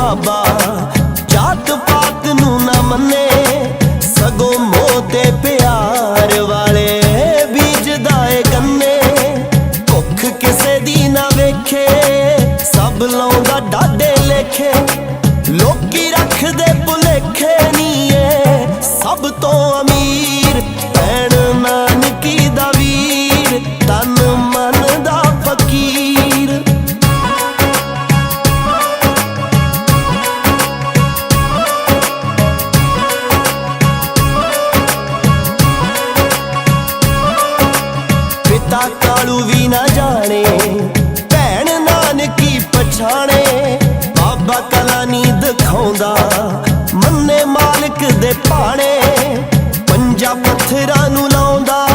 ਬਾਬਾ, ਜਾਤ ਪਾਤ ਨੂੰ ਨਾ ਮੰਨੇ, ਸਗੋਂ ਮੋਹ ਤੇ ਪਿਆਰ ਵਾਲੇ ਬੀਜਦਾ ਏ ਗੰਨੇ ਭੁੱਖ ਕਿਸੇ ਦੀ ਨਾ ਵੇਖੇ, ਸਭ ਲਾਉਂਦਾ ਡਾਡੇ ਲੇਖੇ। ਲੋਕੀ ਰੱਖਦੇ ਭੁਲੇਖੇ ਨੀ ਏ, ਸਭ ਤੋਂ ਅਮੀਰ ਭੈਣ ਪਿਤਾ ਕਾਲੂ ਵੀ ਨਾ ਜਾਣੇ। ਭੈਣ ਨਾਨਕੀ ਪਛਾਣੇ। ਬਾਬਾ ਕਲਾ ਨੀ ਦਿਖਾਉਂਦਾ ਮੰਨੇ ਮਾਲਕ ਦੇ ਪਾਣੇ ਪੰਜਾ ਪੱਥਰਾਂ ਨੂੰ ਲਾਉਂਦਾ